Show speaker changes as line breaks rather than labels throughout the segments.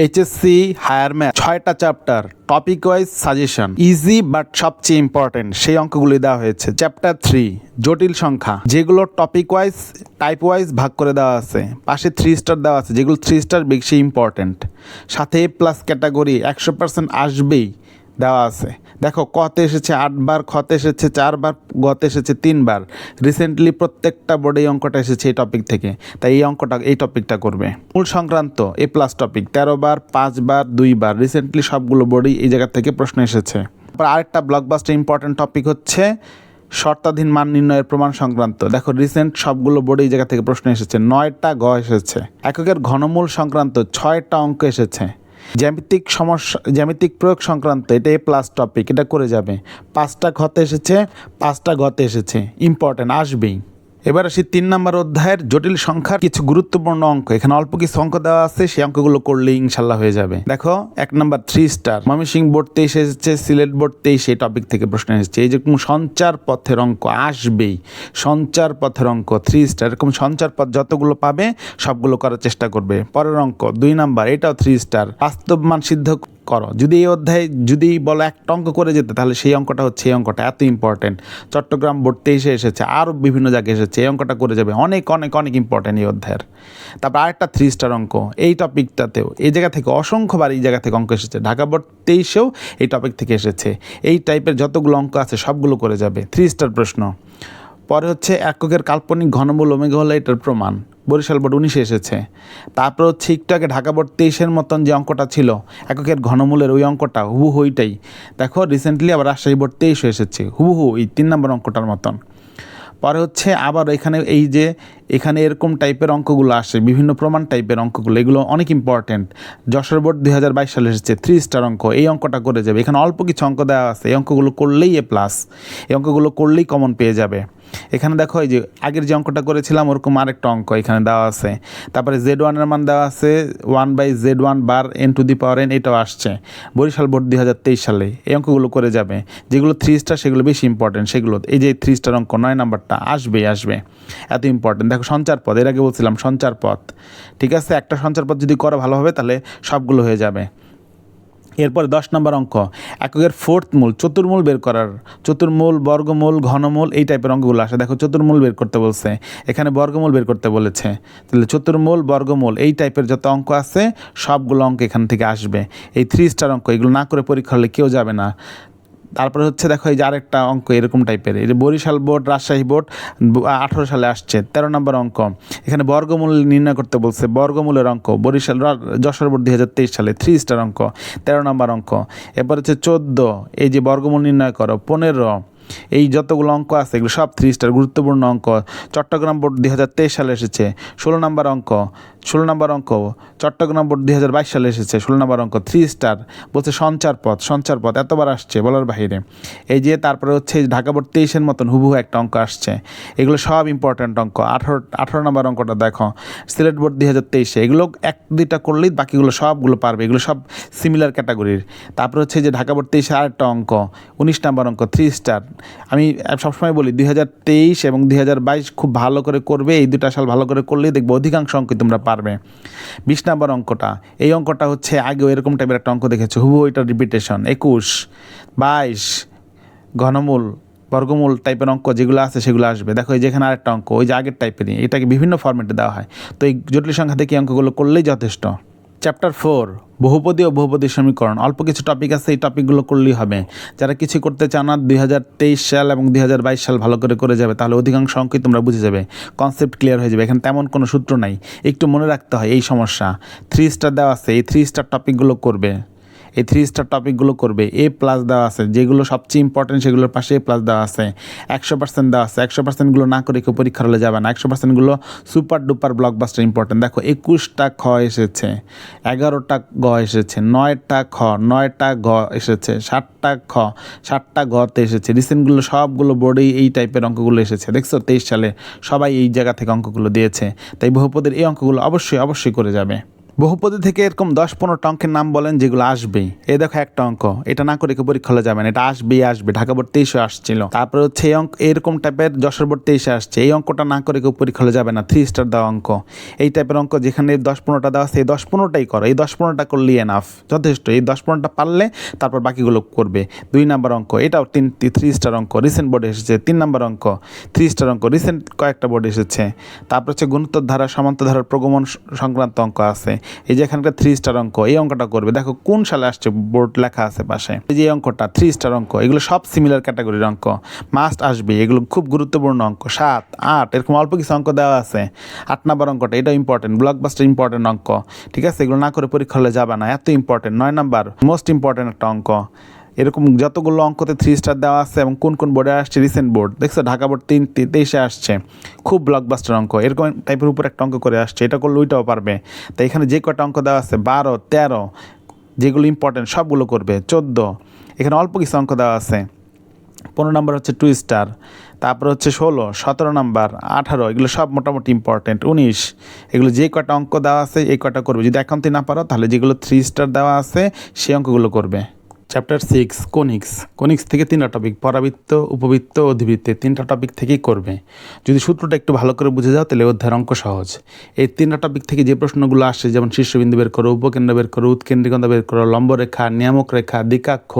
HSC higher math ছয়টা chapter topic wise suggestion easy but সবচেয়ে important সেই অঙ্কগুলি দেওয়া হয়েছে। চ্যাপ্টার থ্রি জটিল সংখ্যা, যেগুলো টপিক ওয়াইজ টাইপ ওয়াইজ ভাগ করে দেওয়া আছে। পাশে থ্রি স্টার দেওয়া আছে, যেগুলো থ্রি স্টার বেশি ইম্পর্টেন্ট সাথে এ প্লাস ক্যাটাগরি একশো পার্সেন্ট আসবেই। দেওয়া আছে। দেখো, কতে এসেছে আটবার, খতে এসেছে চারবার, গতে এসেছে তিনবার। রিসেন্টলি প্রত্যেকটা বোর্ডে এই অঙ্কটা এসেছে এই টপিক থেকে। তাই এই অঙ্কটা, এই টপিকটা করবে। মূল সংক্রান্ত এ প্লাস টপিক তেরো বার পাঁচবার, দুইবার। রিসেন্টলি সবগুলো বোর্ডেই এই জায়গা থেকে প্রশ্ন এসেছে। তারপর আরেকটা ব্লকবাস্টার ইম্পর্টেন্ট টপিক হচ্ছে শর্তাধীন মান নির্ণয়ের প্রমাণ সংক্রান্ত। দেখো রিসেন্ট সবগুলো বোর্ডে এই জায়গা থেকে প্রশ্ন এসেছে। নয়টা গ এসেছে। এককের ঘনমূল সংক্রান্ত ছয়টা অঙ্ক এসেছে। জ্যামিতিক সমস্যা, জ্যামিতিক প্রয়োগ সংক্রান্ত এটা এ প্লাস টপিক এটা করে যাবে। পাঁচটা ঘতে এসেছে, পাঁচটা ঘতে এসেছে ইম্পর্টেন্ট আসবেই। এবার আসি তিন নম্বর অধ্যায়ের জটিল সংখ্যার কিছু গুরুত্বপূর্ণ অঙ্ক। এখানে অল্প কিছু অঙ্ক দেওয়া আছে, সেই অঙ্কগুলো করলে ইনশাল্লাহ হয়ে যাবে। দেখো, এক নম্বর থ্রি স্টার ময়মনসিংহ বোর্ড তেইশে এসেছে, সিলেট বোর্ড তেইশে এই টপিক থেকে প্রশ্ন এসেছে। এই যেরকম সঞ্চার পথের অঙ্ক আসবেই, সঞ্চার পথের অঙ্ক থ্রি স্টার এরকম সঞ্চার পথ যতগুলো পাবে, সবগুলো করার চেষ্টা করবে। পরের অঙ্ক, দুই নাম্বার, এটাও থ্রি স্টার বাস্তব মান সিদ্ধ করো। যদি এই অধ্যায়ে যদি বলো একটা অঙ্ক করে যেতে, তাহলে সেই অঙ্কটা হচ্ছে, এই অঙ্কটা এত ইম্পর্টেন্ট চট্টগ্রাম বোর্ড তেইশে এসেছে আরও বিভিন্ন জায়গায় এসেছে, এই অঙ্কটা করে যাবে। অনেক অনেক অনেক ইম্পর্টেন্ট এই অধ্যায়ের। তারপর আরেকটা থ্রি স্টার অঙ্ক, এই টপিকটাতেও এই জায়গা থেকে অসংখ্যবার এই জায়গা থেকে অঙ্ক এসেছে। ঢাকা বোর্ড তেইশেও এই টপিক থেকে এসেছে। এই টাইপের যতগুলো অঙ্ক আছে, সবগুলো করে যাবে। থ্রি স্টার প্রশ্ন। পরে হচ্ছে, এককের কাল্পনিক ঘনমূল ওমেগা হলো এটার প্রমাণ। বরিশাল বোর্ড উনিশে এসেছে। তারপর হচ্ছে একটু আগে ঢাকা বোর্ড তেইশের মতন যে অঙ্কটা ছিল, এককের ঘনমূলের ওই অঙ্কটা, হুবহু ওইটাই। দেখো রিসেন্টলি আবার রাজশাহী বোর্ড তেইশে এসেছে, হুবহু এই তিন নম্বর অঙ্কটার মতন। পরে হচ্ছে আবার এখানে এই যে, এখানে এরকম টাইপের অঙ্কগুলো আসে, বিভিন্ন প্রমাণ টাইপের অঙ্কগুলো, এগুলো অনেক ইম্পর্টেন্ট যশোর বোর্ড দুই হাজার বাইশ সালে এসেছে থ্রি স্টার অঙ্ক, এই অঙ্কটা করে যাবে। এখানে অল্প কিছু অঙ্ক দেওয়া আছে, এই অঙ্কগুলো করলেই এ প্লাস এই অঙ্কগুলো করলেই কমন পেয়ে যাবে। এখানে দেখো এই যে আগের যে অঙ্কটা করেছিলাম, ওরকম আরেকটা অঙ্ক এখানে দেওয়া আছে। তারপরে জেড ওয়ানের মান দেওয়া আছে one by Z one bar N to the power N এটাও আসছে। বরিশাল বোর্ড দুই হাজার তেইশ সালে এই অঙ্কগুলো করে যাবে। যেগুলো থ্রি স্টার সেগুলো বেশি ইম্পর্টেন্ট সেগুলো এই যে থ্রি স্টার অঙ্ক, নয় নাম্বারটা আসবেই, আসবে। এত ইম্পর্টেন্ট দেখো সঞ্চার পথ, এর আগে বলছিলাম সঞ্চার পথ। ঠিক আছে? একটা সঞ্চার পথ যদি করা ভালো হবে তাহলে সবগুলো হয়ে যাবে। এরপরে দশ নম্বর অঙ্ক। এককের ফোর্থ মূল, চতুর্মূল বের করার, চতুর্মূল, বর্গমূল, ঘনমূল, এই টাইপের অঙ্কগুলো আসে। দেখো, চতুর্মূল বের করতে বলছে, এখানে বর্গমূল বের করতে বলেছে। তাহলে চতুর্মূল, বর্গমূল, এই টাইপের যত অঙ্ক আছে, সবগুলো অঙ্ক এখান থেকে আসবে। এই থ্রি স্টার অঙ্ক, এগুলো না করে পরীক্ষা হলে কেউ যাবে না। তারপরে হচ্ছে দেখো এই যে আরেকটা অঙ্ক এরকম টাইপের এই যে বরিশাল বোর্ড, রাজশাহী বোর্ড আঠারো সালে আসছে। তেরো নম্বর অঙ্ক। এখানে বর্গমূল নির্ণয় করতে বলছে। বর্গমূলের অঙ্ক বরিশাল যশোর বোর্ড দুই হাজার তেইশ সালে থ্রি স্টার অঙ্ক। তেরো নম্বর অঙ্ক। এরপর হচ্ছে চোদ্দ। এই যে বর্গমূল নির্ণয় করো, পনেরো। এই যতগুলো অঙ্ক আছে, এগুলো সব থ্রি স্টার গুরুত্বপূর্ণ অঙ্ক। চট্টগ্রাম বোর্ড দুই হাজার তেইশ সালে এসেছে, ষোলো নম্বর অঙ্ক। ষোলো নম্বর অঙ্ক, চট্টগ্রাম বোর্ড দুই হাজার বাইশ সালে এসেছে, ষোলো নম্বর অঙ্ক থ্রি স্টার বলছে সঞ্চার পথ সঞ্চার পথ, এতবার আসছে বলার বাহিরে। এই যে তারপরে হচ্ছে ঢাকা বোর্ড তেইশের মতন হুবহু একটা অঙ্ক আসছে। এগুলো সব ইম্পর্ট্যান্ট অঙ্ক। আঠারো আঠারো নম্বর অঙ্কটা দেখো, সিলেট বোর্ড দুই হাজার তেইশে। এগুলো এক দুইটা করলেই বাকিগুলো সবগুলো পারবে, এগুলো সব সিমিলার ক্যাটাগরির তারপরে হচ্ছে যে ঢাকা বোর্ড তেইশে আরেকটা অঙ্ক, উনিশ নম্বর অঙ্ক থ্রি স্টার আমি সবসময় বলি দুই হাজার তেইশ এবং দুই হাজার বাইশ খুব ভালো করে করবে, এই দুটা সাল ভালো করে করলেই দেখব অধিকাংশ অঙ্কই তোমরা পারবে। বিশ নম্বর অঙ্কটা, এই অঙ্কটা হচ্ছে আগেও এরকম টাইপের একটা অঙ্ক দেখেছ হুবু ওইটার রিপিটেশন একুশ, বাইশ, ঘনমূল, বর্গমূল টাইপের অঙ্ক যেগুলো আছে সেগুলো আসবে। দেখো এই যেখানে আরেকটা অঙ্ক, ওই যে আগের টাইপেরই এটাকে বিভিন্ন ফর্মেটে দেওয়া হয়। তো এই জটিল সংখ্যা থেকে অঙ্কগুলো করলেই যথেষ্ট। চ্যাপ্টার ফোর বহুপদী ও বহুপদী সমীকরণ। অল্প কিছু টপিক আছে, এই টপিকগুলো করলেই হবে। যারা কিছু করতে চান না, দুই হাজার তেইশ সাল এবং দুই হাজার বাইশ সাল ভালো করে করে যাবে, তাহলে অধিকাংশ অঙ্কই তোমরা বুঝে যাবে। কনসেপ্ট ক্লিয়ার হয়ে যাবে। এখানে তেমন কোনো সূত্র নাই। একটু মনে রাখতে হয় এই সমস্যা। থ্রি স্টার দেওয়া আছে, এই থ্রি স্টার টপিকগুলো করবে। এই থ্রি স্টার টপিকগুলো করবে। এ প্লাস দেওয়া আছে, যেগুলো সবচেয়ে ইম্পর্টেন্ট সেগুলোর পাশে এ প্লাস দেওয়া আছে। একশো পার্সেন্ট দেওয়া আছে। একশো পার্সেন্টগুলো না করে কেউ পরীক্ষার হলে যাবে না। একশো পার্সেন্টগুলো সুপার ডুপার ব্লকবাস্টার ইম্পর্টেন্ট দেখো, একুশটা খ এসেছে, এগারোটা গ এসেছে, নয়টা খ, নয়টা গ এসেছে ষাটটা খ ষাটটা গতে এসেছে। রিসেন্টগুলো সবগুলো বোর্ডেই এই টাইপের অঙ্কগুলো এসেছে। দেখছ? তেইশ সালে সবাই এই জায়গা থেকে অঙ্কগুলো দিয়েছে। তাই বহুপদের এই অঙ্কগুলো অবশ্যই অবশ্যই করে যাবে। বহুপদী থেকে এরকম দশ পনেরোটা অঙ্কের নাম বলেন যেগুলো আসবেই এই দেখো একটা অঙ্ক। এটা না করে পরীক্ষা হলে যাবেন এটা আসবেই, আসবে। ঢাকা বোর্ড তেইশে আসছিল। তারপরে হচ্ছে এই অঙ্ক এরকম টাইপের যশোর বোর্ড তেইশে আসছে। এই অঙ্কটা না করে কেউ পরীক্ষা হলে যাবে না। থ্রি স্টার দেওয়া অঙ্ক। এই টাইপের অঙ্ক যেখানে দশ পনেরোটা দেওয়া আছে, এই দশ পনেরোটাই করো। এই দশ পনেরোটা করলেই এনাফ যথেষ্ট। এই দশ পনেরোটা পারলে তারপর বাকিগুলো করবে। দুই নাম্বার অঙ্ক। এটাও তিন থ্রি স্টার অঙ্ক। রিসেন্ট বোর্ডে এসেছে। তিন নাম্বার অঙ্ক। থ্রি স্টার অঙ্ক। রিসেন্ট কয়েকটা বোর্ডে এসেছে। তারপর হচ্ছে গুণোত্তর ধারা, সমান্তর ধারার প্রগমন সংক্রান্ত অঙ্ক আছে। এই যে এখানকার থ্রি স্টার অঙ্ক, এই অঙ্কটা করবে। দেখো কোন সালে আসছে বোর্ড লেখা আছে পাশে। এই যে অঙ্কটা থ্রি স্টার অঙ্ক, এগুলো সব সিমিলার ক্যাটাগরির অঙ্ক। মাস্ট আসবে, এগুলো খুব গুরুত্বপূর্ণ অঙ্ক। সাত, আট, এরকম অল্প কিছু অঙ্ক দেওয়া আছে। আট নাম্বার অঙ্কটা এটা ইম্পর্টেন্ট ব্লকবাস্টার ইম্পর্টেন্ট অঙ্ক। ঠিক আছে? এগুলো না করে পরীক্ষা হলে যাবে না, এত ইম্পর্টেন্ট নয় নাম্বার মোস্ট ইম্পর্টেন্ট একটা অঙ্ক। এরকম যতগুলো অঙ্কতে থ্রি স্টার দেওয়া আছে এবং কোন কোন বোর্ডে আসছে রিসেন্ট বোর্ড দেখছ? ঢাকা বোর্ড তিন তেইশে আসছে। খুব ব্লকবাস্টার অঙ্ক। এরকম টাইপের উপর একটা অঙ্ক করে আসছে। এটা করলে ওইটাও পারবে। তো এখানে যে কটা অঙ্ক দেওয়া আছে? বারো, তেরো, যেগুলো ইম্পর্টেন্ট সবগুলো করবে। চোদ্দ, এখানে অল্প কিছু অঙ্ক দেওয়া আছে। পনেরো নম্বর হচ্ছে টু স্টার তারপর হচ্ছে ষোলো, সতেরো নাম্বার, আঠারো, এগুলো সব মোটামুটি ইম্পর্টেন্ট উনিশ, এগুলো যে কটা অঙ্ক দেওয়া আছে, এই কটা করবে। যদি একান্তে না পারো, তাহলে যেগুলো থ্রি স্টার দেওয়া আছে, সেই অঙ্কগুলো করবে। চ্যাপ্টার সিক্স কোনিক্স কোনিক্স থেকে তিনটা টপিক পরাবৃত্ত, উপবৃত্ত অধিবৃত্তে। তিনটা টপিক থেকেই করবে। যদি সূত্রটা একটু ভালো করে বুঝে যাও, তাহলে অধ্যায়ের অঙ্ক সহজ। এই তিনটা টপিক থেকে যে প্রশ্নগুলো আসে, যেমন শীর্ষবিন্দু বের করো, উপকেন্দ্র বের করো, উৎকেন্দ্রিকতা বের করো, লম্বরেখা, নিয়ামক রেখা দিকাক্ষ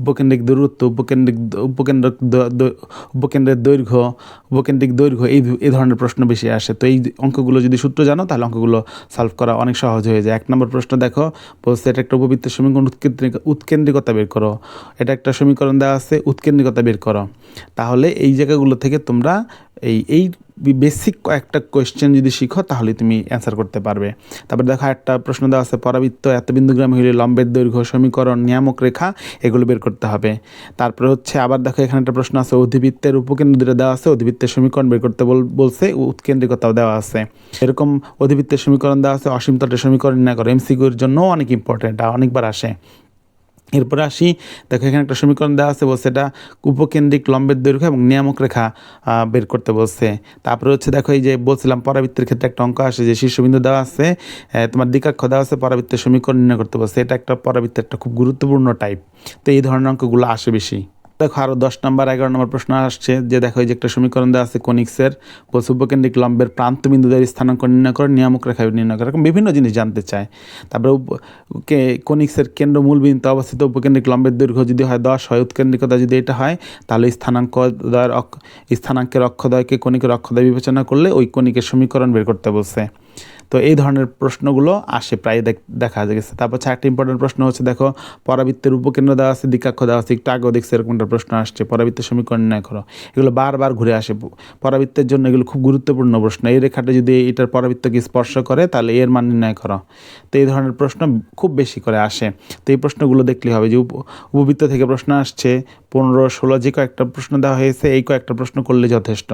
উপকেন্দ্রিক দূরত্ব, উপকেন্দ্রিক উপকেন্দ্র উপকেন্দ্রের দৈর্ঘ্য, উপকেন্দ্রিক দৈর্ঘ্য, এই এই ধরনের প্রশ্ন বেশি আসে। তো এই অঙ্কগুলো যদি সূত্র জানো, তাহলে অঙ্কগুলো সলভ করা অনেক সহজ হয়ে যায়। এক নম্বর প্রশ্ন দেখো, বলছে এটা একটা উপবৃত্তের সমীকরণ, উৎকেন্দ্রিক, উৎকেন্দ্রিকতা বের করো। এটা একটা সমীকরণ দেওয়া আছে, উৎকেন্দ্রিকতা বের করো। তাহলে এই জায়গাগুলো থেকে তোমরা এই এই বেসিক কয়েকটা কোয়েশ্চেন যদি শিখো, তাহলে তুমি অ্যান্সার করতে পারবে। তারপর দেখো একটা প্রশ্ন দেওয়া আছে, পরাবৃত্ত এত বিন্দুগ্রাম হইলে লম্বের দৈর্ঘ্য, সমীকরণ, নিয়ামক রেখা, এগুলো বের করতে হবে। তারপরে হচ্ছে আবার দেখো এখানে একটা প্রশ্ন আছে, অধিবৃত্তের উপকেন্দ্র দুটো দেওয়া আছে, অধিবৃত্তের সমীকরণ বের করতে বল- বলছে, উৎকেন্দ্রিকতাও দেওয়া আছে। এরকম অধিবৃত্তের সমীকরণ দেওয়া আছে, অসীম তটের সমীকরণ নির্ণয় করো এমসিকিউর জন্য অনেক ইম্পর্টেন্ট অনেকবার আসে। এরপরে আসি, দেখো এখানে একটা সমীকরণ দেওয়া আছে, বলছে এটা উপকেন্দ্রিক লম্বের দৈর্ঘ্য এবং নিয়ামক রেখা বের করতে বলছে। তারপরে হচ্ছে দেখো এই যে বলছিলাম পরাবৃত্তের ক্ষেত্রে একটা অঙ্ক আসে, যে শীর্ষবিন্দু দেওয়া আছে তোমার দিকাক্ষ দেওয়া আছে, পরাবৃত্তের সমীকরণ নির্ণয় করতে বলছে। এটা একটা পরাবৃত্তের একটা খুব গুরুত্বপূর্ণ টাইপ তো এই ধরনের অঙ্কগুলো আসে বেশি। দেখো আরও দশ নম্বর, এগারো নম্বর প্রশ্ন আসছে যে দেখো যে একটা সমীকরণ দেওয়া আছে কনিক্সের বলছে উপকেন্দ্রিক লম্বের প্রান্ত বিন্দুদের স্থানাঙ্ক নির্ণয় করে, নিয়ামক রেখা নির্ণয় করে, এরকম বিভিন্ন জিনিস জানতে চায়। তারপরে কে কনিক্সের কেন্দ্র মূল বিন্দুতে অবস্থিত উপকেন্দ্রিক লম্বের দৈর্ঘ্য যদি হয় দশ, হয় উৎকেন্দ্রিকতা যদি এটা হয়, তাহলে স্থানাঙ্ক অক্ষ- স্থানাঙ্কের অক্ষদয়কে কণিকের অক্ষদয় বিবেচনা করলে ওই কণিকের সমীকরণ বের করতে বলছে। তো এই ধরনের প্রশ্নগুলো আসে, প্রায় দেখ- গেছে। তারপর হচ্ছে একটা ইম্পর্টেন্ট প্রশ্ন হচ্ছে, দেখো, পরাবৃত্তের উপকেন্দ্র দেওয়া আছে দিকাক্ষ দেওয়া আছে, একটু আগেও দেখছি এরকম একটা প্রশ্ন আসছে, পরাবৃত্তের সমীকরণ নির্ণয় করো। এগুলো বারবার ঘুরে আসে। পরাবৃত্তের জন্য এগুলো খুব গুরুত্বপূর্ণ প্রশ্ন। এই রেখাটা যদি এটার পরাবৃত্তকে স্পর্শ করে, তাহলে এর মান নির্ণয় করো। তো এই ধরনের প্রশ্ন খুব বেশি করে আসে। তো এই প্রশ্নগুলো দেখলে হবে যে উপ- উপবৃত্ত থেকে প্রশ্ন আসছে পনেরো, ষোলো যে কয়েকটা প্রশ্ন দেওয়া হয়েছে, এই কয়েকটা প্রশ্ন করলে যথেষ্ট।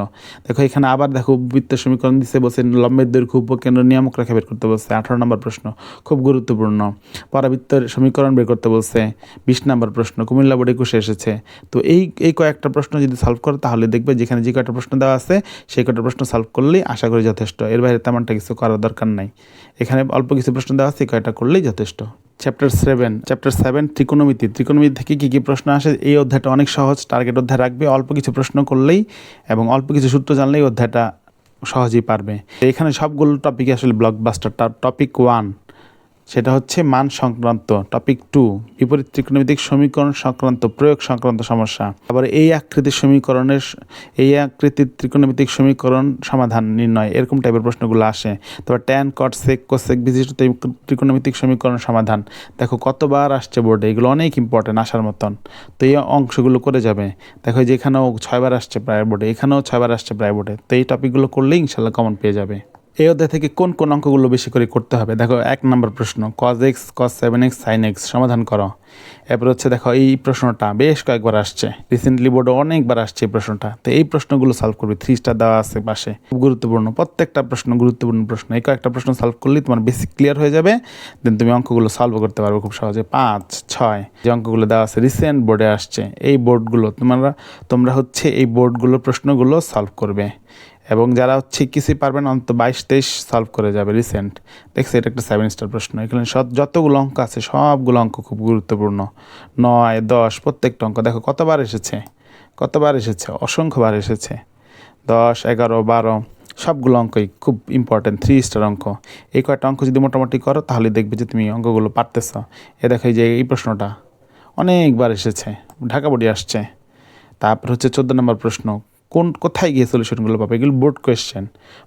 দেখো, এখানে আবার দেখো, বৃত্ত সমীকরণ দিচ্ছে বলছে লম্বের দৈর্ঘ্য উপকেন্দ্র নিয়ামক রেখা বের করতে বলছে। আঠারো নম্বর প্রশ্ন, খুব গুরুত্বপূর্ণ। পরাবৃত্তের সমীকরণ বের করতে বলছে, বিশ নম্বর প্রশ্ন, কুমিল্লা বোর্ড একুশে এসেছে। তো এই এই কয়েকটা প্রশ্ন যদি সলভ করো, তাহলে দেখবে যেখানে যে কয়েকটা প্রশ্ন দেওয়া আছে, সেই কয়েকটা প্রশ্ন সলভ করলেই আশা করি যথেষ্ট। এর বাইরে তেমনটা কিছু করার দরকার নাই। এখানে অল্প কিছু প্রশ্ন দেওয়া আছে কয়েকটা করলেই যথেষ্ট। চ্যাপ্টার সেভেন চ্যাপ্টার সেভেন ত্রিকোণমিতি ত্রিকোণমিতি থেকে কী কী প্রশ্ন আসে? এই অধ্যায়টা অনেক সহজ। টার্গেট অধ্যায় রাখবে। অল্প কিছু প্রশ্ন করলেই এবং অল্প কিছু সূত্র জানলেই অধ্যায়টা সহজেই পারবে। এখানে সবগুলো টপিক আসলে ব্লকবাস্টার টপিক ওয়ান সেটা হচ্ছে মান সংক্রান্ত টপিক টু বিপরীত ত্রিকোণমিতিক সমীকরণ সংক্রান্ত, প্রয়োগ সংক্রান্ত সমস্যা। আবার এই আকৃতির সমীকরণের, এই আকৃতির ত্রিকোণমিতিক সমীকরণ সমাধান নির্ণয়, এরকম টাইপের প্রশ্নগুলো আসে। তারপর ট্যান কট সেক কোসেক বিশিষ্ট ত্রি- ত্রিকোণমিতিক সমীকরণ সমাধান। দেখো কতবার আসছে বোর্ডে এগুলো অনেক ইম্পর্টেন্ট আসার মতন। তো এই অংশগুলো করে যাবে। দেখো এই যে এখানেও ছয়বার আসছে প্রায় বোর্ডে এখানেও ছয়বার আসছে প্রায় বোর্ডে তো এই টপিকগুলো করলেই ইনশাল্লাহ কমন পেয়ে যাবে। এই অধ্যায় থেকে কোন কোন অঙ্কগুলো বেশি করে করতে হবে? দেখো, এক নম্বর প্রশ্ন cos x cos seven x sine x সমাধান করো। এরপর হচ্ছে দেখো, এই প্রশ্নটা বেশ কয়েকবার আসছে। রিসেন্টলি বোর্ডে অনেকবার আসছে এই প্রশ্নটা। তো এই প্রশ্নগুলো সলভ করবে। থ্রি স্টার দেওয়া আছে পাশে। খুব গুরুত্বপূর্ণ। প্রত্যেকটা প্রশ্ন গুরুত্বপূর্ণ প্রশ্ন। এই কয়েকটা প্রশ্ন সলভ করলেই তোমার বেসিক ক্লিয়ার হয়ে যাবে। দেন তুমি অঙ্কগুলো সলভ করতে পারবে খুব সহজে। পাঁচ, ছয়, যে অঙ্কগুলো দেওয়া আছে রিসেন্ট বোর্ডে আসছে। এই বোর্ডগুলো তোমরা তোমরা হচ্ছে এই বোর্ডগুলো প্রশ্নগুলো সলভ করবে। এবং যারা হচ্ছে কিছুই পারবেন, অন্তত বাইশ তেইশ সলভ করে যাবে রিসেন্ট দেখছি এটা একটা সেভেন স্টার প্রশ্ন। এখানে যতগুলো অঙ্ক আছে, সবগুলো অঙ্ক খুব গুরুত্বপূর্ণ। নয়, দশ, প্রত্যেকটা অঙ্ক। দেখো, কতবার এসেছে? কতবার এসেছে? অসংখ্যবার এসেছে। দশ, এগারো, বারো, সবগুলো অঙ্কই খুব ইম্পর্টেন্ট থ্রি স্টার অঙ্ক। এই কয়েকটা অঙ্ক যদি মোটামুটি করো, তাহলে দেখবে যে তুমি অঙ্কগুলো পারতেছ। এ দেখো যে এই প্রশ্নটা, অনেকবার এসেছে, ঢাকা বোর্ডে আসছে। তারপর হচ্ছে চোদ্দ নম্বর প্রশ্ন কোন, কোথায় গিয়ে সলিউশনগুলো পাবে? এগুলো বোর্ড কোয়েশ্চেন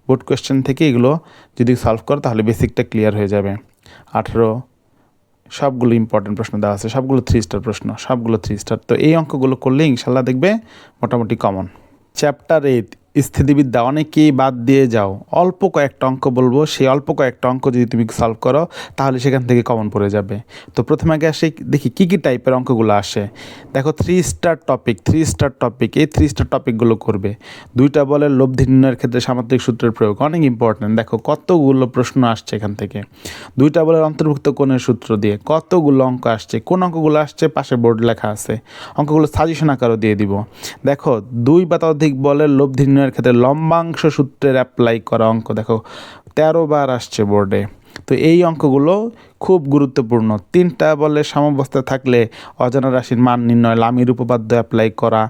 বোর্ড কোয়েশ্চেন থেকে এগুলো যদি সলভ করো, তাহলে বেসিকটা ক্লিয়ার হয়ে যাবে। আঠেরো, সবগুলো ইম্পর্টেন্ট প্রশ্ন দেওয়া আছে। সবগুলো থ্রি স্টার প্রশ্ন, সবগুলো থ্রি স্টার তো এই অঙ্কগুলো করলে ইনশাল্লাহ দেখবে মোটামুটি কমন চ্যাপ্টার এইট স্থিতিবিদ্যা অনেকেই বাদ দিয়ে যাও। অল্প কয়েকটা অঙ্ক বলব। সেই অল্প কয়েকটা অঙ্ক যদি তুমি সলভ করো, তাহলে সেখান থেকে কমন পড়ে যাবে। তো প্রথমে আগে আসে, দেখি কী কী টাইপের অঙ্কগুলো আসে। দেখো three star topic three star topic এই থ্রি স্টার টপিকগুলো করবে। দুইটা বলে লব্ধি নির্ণয়ের ক্ষেত্রে সামাত্রিক সূত্রের প্রয়োগ, অনেক ইম্পর্টেন্ট দেখো, কতগুলো প্রশ্ন আসছে এখান থেকে। দুইটা বলের অন্তর্ভুক্ত কোণের সূত্র দিয়ে কতগুলো অঙ্ক আসছে, কোন অঙ্কগুলো আসছে পাশে বোর্ড লেখা আছে। অঙ্কগুলো সাজেশন আকারও দিয়ে দিব। দেখো, দুই বা ততোধিক বলের লব্ধি নির্ণয়ের ক্ষেত্রে লম্বাংশ সূত্রের অ্যাপ্লাই করা অঙ্ক, দেখো, তেরো বার আসছে বোর্ডে তো এই অঙ্কগুলো খুব গুরুত্বপূর্ণ। তিনটা বলে সাম্যবস্থা থাকলে অজানা রাশির মান নির্ণয়, লামির উপপাদ্য অ্যাপ্লাই করা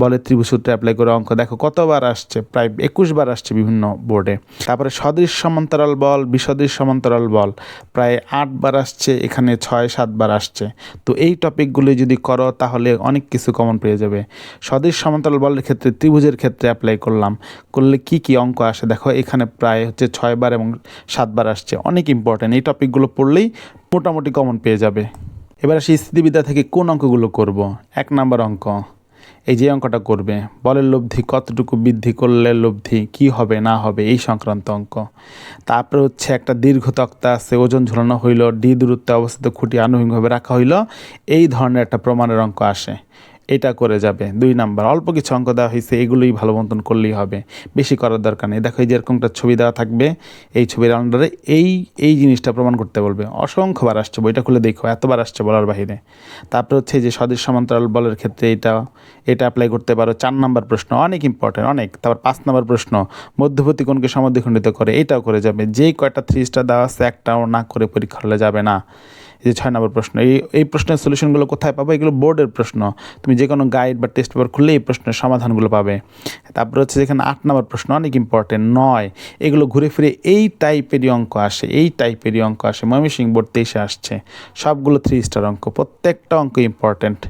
বলে ত্রিভুজ সূত্রে অ্যাপ্লাই করে অঙ্ক। দেখো, কতবার আসছে? প্রায় একুশ বার আসছে বিভিন্ন বোর্ডে তারপরে সদৃশ সমান্তরাল বল, বিসদৃশ সমান্তরাল বল। প্রায় আটবার আসছে, এখানে ছয়, সাতবার আসছে। তো এই টপিকগুলি যদি করো, তাহলে অনেক কিছু কমন পেয়ে যাবে। সদৃশ সমান্তরাল বলের ক্ষেত্রে, ত্রিভুজের ক্ষেত্রে অ্যাপ্লাই করলাম। করলে কি কি অঙ্ক আসে? দেখো, এখানে প্রায় হচ্ছে ছয়বার এবং সাতবার আসছে। অনেক ইম্পর্ট্যান্ট এই টপিকগুলো পড়লেই মোটামুটি কমন পেয়ে যাবে। এবার আসি স্থিতিবিদ্যা থেকে কোন অঙ্কগুলো করব? এক নাম্বার অঙ্ক। এই যে অঙ্কটা করবে, বলের লব্ধি কতটুকু বৃদ্ধি করলে লব্ধি, কি হবে, না হবে, এই সংক্রান্ত অঙ্ক। তারপরে হচ্ছে একটা দীর্ঘ তক্তা আছে, ওজন ঝুলানো হইল, ডি দূরত্বে অবস্থিত খুঁটি আনুভূমিকভাবে রাখা হইল, এই ধরনের একটা প্রমাণের অঙ্ক আসে। এটা করে যাবে। দুই নাম্বার, অল্প কিছু অঙ্ক দেওয়া হয়েছে, এগুলোই ভালো মতন করলেই হবে। বেশি করার দরকার নেই। দেখো এই যে এরকম একটা ছবি দেওয়া থাকবে, এই ছবির আন্ডারে এই এই জিনিসটা প্রমাণ করতে বলবে। অসংখ্যবার আসছে বইটা খুলে দেখো, এতবার আসছে বলার বাহিরে। তারপরে হচ্ছে যে সদৃশ সমান্তরাল বলের ক্ষেত্রে এটা এটা অ্যাপ্লাই করতে পারো। চার নাম্বার প্রশ্ন, অনেক ইম্পর্টেন্ট অনেক। তারপর পাঁচ নাম্বার প্রশ্ন, মধ্যবর্তী কোণকে সমদ্বিখণ্ডিত করে এইটাও করে যাবে। যেই কয়টা থ্রি স্টার দেওয়া আছে, একটাও না করে পরীক্ষা হলে যাবে না। যে ছয় নম্বর প্রশ্ন, এই এই প্রশ্নের সলিউশনগুলো কোথায় পাবো? এগুলো বোর্ডের প্রশ্ন। তুমি যে কোনো গাইড বা টেস্ট পেপার খুললে এই প্রশ্নের সমাধানগুলো পাবে। তারপরে হচ্ছে যেখানে আট নম্বর প্রশ্ন, অনেক ইম্পর্টেন্ট নয়। এগুলো ঘুরে ফিরে এই টাইপেরই অঙ্ক আসে, এই টাইপেরই অঙ্ক আসে, ময়মনসিংহ বোর্ড তেইশে আসছে। সবগুলো থ্রি স্টার অঙ্ক, প্রত্যেকটা অঙ্ক ইম্পর্টেন্ট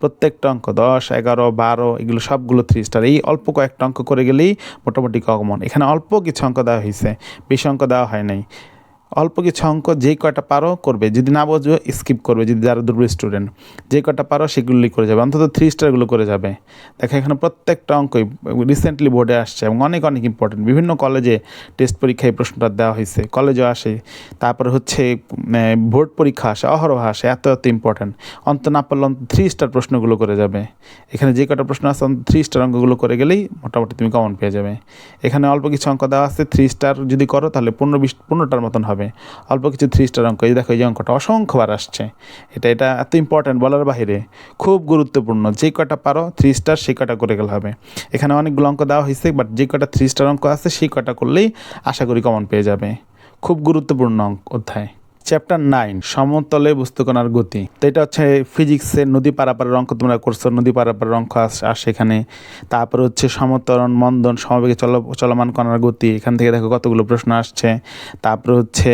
প্রত্যেকটা অঙ্ক, দশ, এগারো, বারো, এগুলো সবগুলো থ্রি স্টার এই অল্প কয়েকটা অঙ্ক করে গেলেই মোটামুটি কমন এখানে অল্প কিছু অঙ্ক দেওয়া হয়েছে, বেশি অঙ্ক দেওয়া হয় নাই। অল্প কিছু অঙ্ক যেই কয়টা পারো করবে। যদি না বোঝো স্কিপ করবে। যদি যারা দুর্বল স্টুডেন্ট যে কয়টা পারো সেগুলি করে যাবে। অন্তত থ্রি স্টারগুলো করে যাবে। দেখো, এখানে প্রত্যেকটা অঙ্কই রিসেন্টলি বোর্ডে আসছে এবং অনেক অনেক ইম্পর্টেন্ট বিভিন্ন কলেজে টেস্ট পরীক্ষায় প্রশ্নটা দেওয়া হয়েছে। কলেজেও আসে। তারপরে হচ্ছে বোর্ড পরীক্ষা আসে, অহরহ আসে, এত এত ইম্পর্টেন্ট অন্ত না পারলে অন্ত থ্রি স্টার প্রশ্নগুলো করে যাবে। এখানে যে কটা প্রশ্ন আছে অন্ত থ্রি স্টার অঙ্কগুলো করে গেলেই মোটামুটি তুমি কমন পেয়ে যাবে। এখানে অল্প কিছু অঙ্ক দেওয়া আছে থ্রি স্টার যদি করো, তাহলে পনেরো বিশ, পনেরোটার মতন হবে। অল্প কিছু থ্রি স্টার অঙ্ক। এই দেখো, এই অঙ্কটা অসংখ্যবার আসছে। এটা এটা এত ইম্পর্ট্যান্ট বলার বাহিরে। খুব গুরুত্বপূর্ণ। যে কটা পারো থ্রি স্টার সেই কটা করে গেলে হবে। এখানে অনেকগুলো অঙ্ক দেওয়া হয়েছে বাট যে কটা থ্রি স্টার অঙ্ক আছে, সেই কটা করলেই আশা করি কমন পেয়ে যাবে। খুব গুরুত্বপূর্ণ অঙ্ক অধ্যায়। চ্যাপ্টার নাইন সমতলে বস্তুকণার গতি। তো এটা হচ্ছে ফিজিক্সের নদী পারাপারের অঙ্ক তোমরা করছ, নদী পারাপারের অঙ্ক আসে এখানে তারপর হচ্ছে সমতরণ, মন্দন, সমবেগে চল, চলমান কণার গতি, এখান থেকে দেখো কতগুলো প্রশ্ন আসছে। তারপর হচ্ছে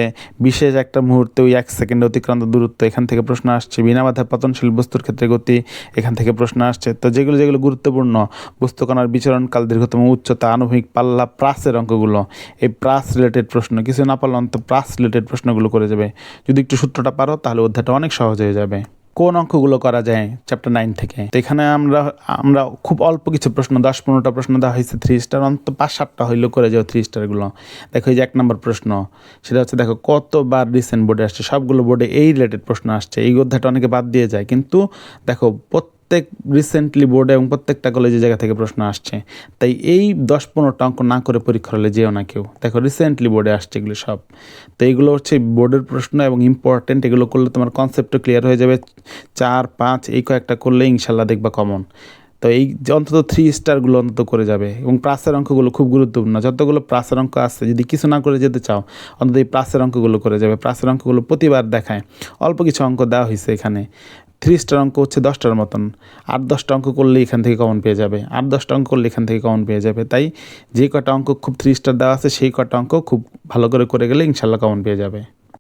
বিশেষ একটা মুহূর্তে ওই এক সেকেন্ডে অতিক্রান্ত দূরত্ব, এখান থেকে প্রশ্ন আসছে বিনা বাধায় পতনশীল বস্তুর ক্ষেত্রে গতি, এখান থেকে প্রশ্ন আসছে। তো যেগুলো যেগুলো গুরুত্বপূর্ণ, বস্তুকণার বিচরণকাল দীর্ঘতম উচ্চতা আনুভূমিক পাল্লা, প্রাসের অঙ্কগুলো, এই প্রাস রিলেটেড প্রশ্ন, কিছু না পারলে অন্ত প্রাস রিলেটেড প্রশ্নগুলো করে যাবে। যদি একটু সূত্রটা পারো, তাহলে অধ্যায়টা অনেক সহজ হয়ে যাবে। কোন অঙ্কগুলো করা যায় চ্যাপ্টার নাইন থেকে? তো এখানে আমরা আমরা খুব অল্প কিছু প্রশ্ন, দশ পনেরোটা প্রশ্ন দেওয়া হয়েছে থ্রি স্টার অন্ত পাঁচ সাতটা হইলেও করে যাও থ্রি স্টারগুলো দেখো এই যে এক নম্বর প্রশ্ন, সেটা হচ্ছে দেখো কতবার রিসেন্ট বোর্ডে আসছে? সবগুলো বোর্ডে এই রিলেটেড প্রশ্ন আসছে। এই অধ্যায়টা অনেকে বাদ দিয়ে যায়। কিন্তু দেখো প্রত্যেক রিসেন্টলি বোর্ডে এবং প্রত্যেকটা কলেজের জায়গা থেকে প্রশ্ন আসছে। তাই এই দশ পনেরোটা অঙ্ক না করে পরীক্ষা হলে যেও না কেউ। দেখো রিসেন্টলি বোর্ডে আসছে এগুলো সব। তো এইগুলো হচ্ছে বোর্ডের প্রশ্ন এবং ইম্পর্টেন্ট এগুলো করলে তোমার কনসেপ্টও ক্লিয়ার হয়ে যাবে। চার, পাঁচ, এই কয়েকটা করলে ইনশাল্লাহ দেখবা কমন তো এই অন্তত থ্রি স্টারগুলো অন্তত করে যাবে। এবং প্রাসের অঙ্কগুলো খুব গুরুত্বপূর্ণ। যতগুলো প্রাসের অঙ্ক আসছে যদি কিছু না করে যেতে চাও, অন্তত এই প্রাসের অঙ্কগুলো করে যাবে। প্লাসের অঙ্কগুলো প্রতিবার দেখায়। অল্প কিছু অঙ্ক দেওয়া হয়েছে এখানে। থ্রি স্টার অঙ্ক হচ্ছে দশটার মতন। আট দশটা অঙ্ক করলে এখান থেকে কমন পেয়ে যাবে। আট দশটা অঙ্ক করলে এখান থেকে কমন পেয়ে যাবে। তাই যে কটা অঙ্ক খুব থ্রি স্টার দেওয়া আছে, সেই কটা অঙ্ক খুব ভালো করে করে গেলে ইনশাল্লাহ কমন পেয়ে যাবে।